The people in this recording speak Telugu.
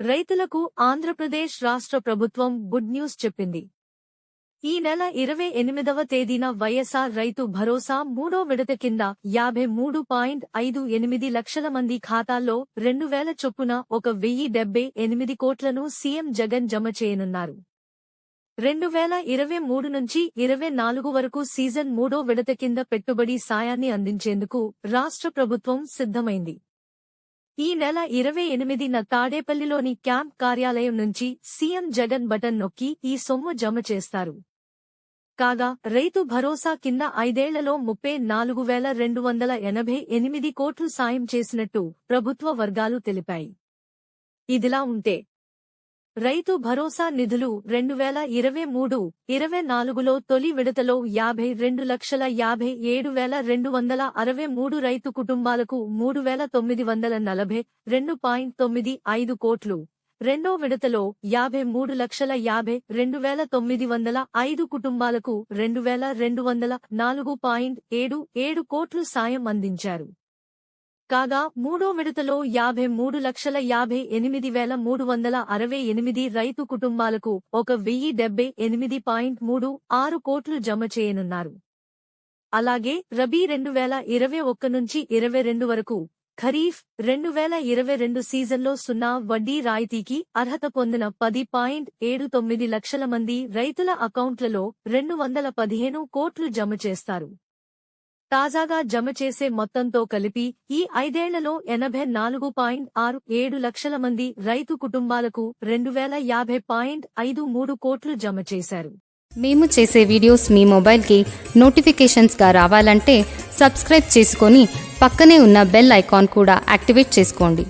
రైతులకు ఆంధ్రప్రదేశ్ రాష్ట్ర ప్రభుత్వం గుడ్ న్యూస్ చెప్పింది. ఈ నెల ఇరవై ఎనిమిదవ తేదీన వైఎస్ఆర్ రైతు భరోసా మూడో విడత కింద యాభై మూడు పాయింట్ ఐదు ఎనిమిది లక్షల మంది ఖాతాల్లో రెండు వేల చొప్పున ఒక వెయ్యి డెబ్బై ఎనిమిది కోట్లను సీఎం జగన్ జమ చేయనున్నారు. రెండు వేల ఇరవై మూడు నుంచి ఇరవై నాలుగు వరకు సీజన్ మూడో విడత కింద పెట్టుబడి సాయాన్ని అందించేందుకు రాష్ట్ర ప్రభుత్వం సిద్ధమైంది. ఈ నెల ఇరవై ఎనిమిదిన తాడేపల్లిలోని క్యాంప్ కార్యాలయం నుంచి సీఎం జగన్ బటన్ నొక్కి ఈ సొమ్ము జమ చేస్తారు. కాగా రైతు భరోసా కింద ఐదేళ్ళలో ముప్పై నాలుగు వేల రెండు వందల ఎనభై ఎనిమిది కోట్లు సాయం చేసినట్టు ప్రభుత్వ వర్గాలు తెలిపాయి. ఇదిలా ఉంటే రైతు భరోసా నిధులు రెండు వేల ఇరవై మూడు ఇరవై నాలుగులో తొలి విడతలో యాభై రెండు లక్షల యాభై ఏడు వేల రెండు వందల అరవై మూడు రైతు కుటుంబాలకు మూడు వేల తొమ్మిది వందల నలభై రెండు పాయింట్ తొమ్మిది ఐదు కోట్లు. రెండో విడతలో యాభై మూడు లక్షల యాభై రెండు వేల తొమ్మిది వందల ఐదు కుటుంబాలకు రెండు వేల రెండు వందల నాలుగు పాయింట్ ఏడు ఏడు కోట్లు సాయం అందించారు. కాగా మూడో విడతలో యాభై మూడు లక్షల యాభై ఎనిమిది వేల మూడు వందల అరవై ఎనిమిది రైతు కుటుంబాలకు ఒక వెయ్యి డెబ్బై ఎనిమిది పాయింట్ మూడు ఆరు కోట్లు జమ చేయనున్నారు. అలాగే రబీ రెండు వేల ఇరవై ఒక్క నుంచి ఇరవై రెండు వరకు ఖరీఫ్ రెండు వేల ఇరవై రెండు సీజన్లో సున్నా వడ్డీ రాయితీకి అర్హత పొందిన పది పాయింట్ ఏడు తొమ్మిది లక్షల మంది రైతుల అకౌంట్లలో రెండు వందల పదిహేను కోట్లు జమ చేస్తారు. తాజాగా జమ చేసే మొత్తంతో కలిపి ఈ ఐదేళ్ళలో ఎనభై నాలుగు పాయింట్ ఆరు ఏడు లక్షల మంది రైతు కుటుంబాలకు రెండు వేల యాభై పాయింట్ ఐదు మూడు కోట్లు జమ చేశారు. మేము చేసే వీడియోస్ మీ మొబైల్కి నోటిఫికేషన్స్గా రావాలంటే సబ్స్క్రైబ్ చేసుకొని పక్కనే ఉన్న బెల్ ఐకాన్ కూడా యాక్టివేట్ చేసుకోండి.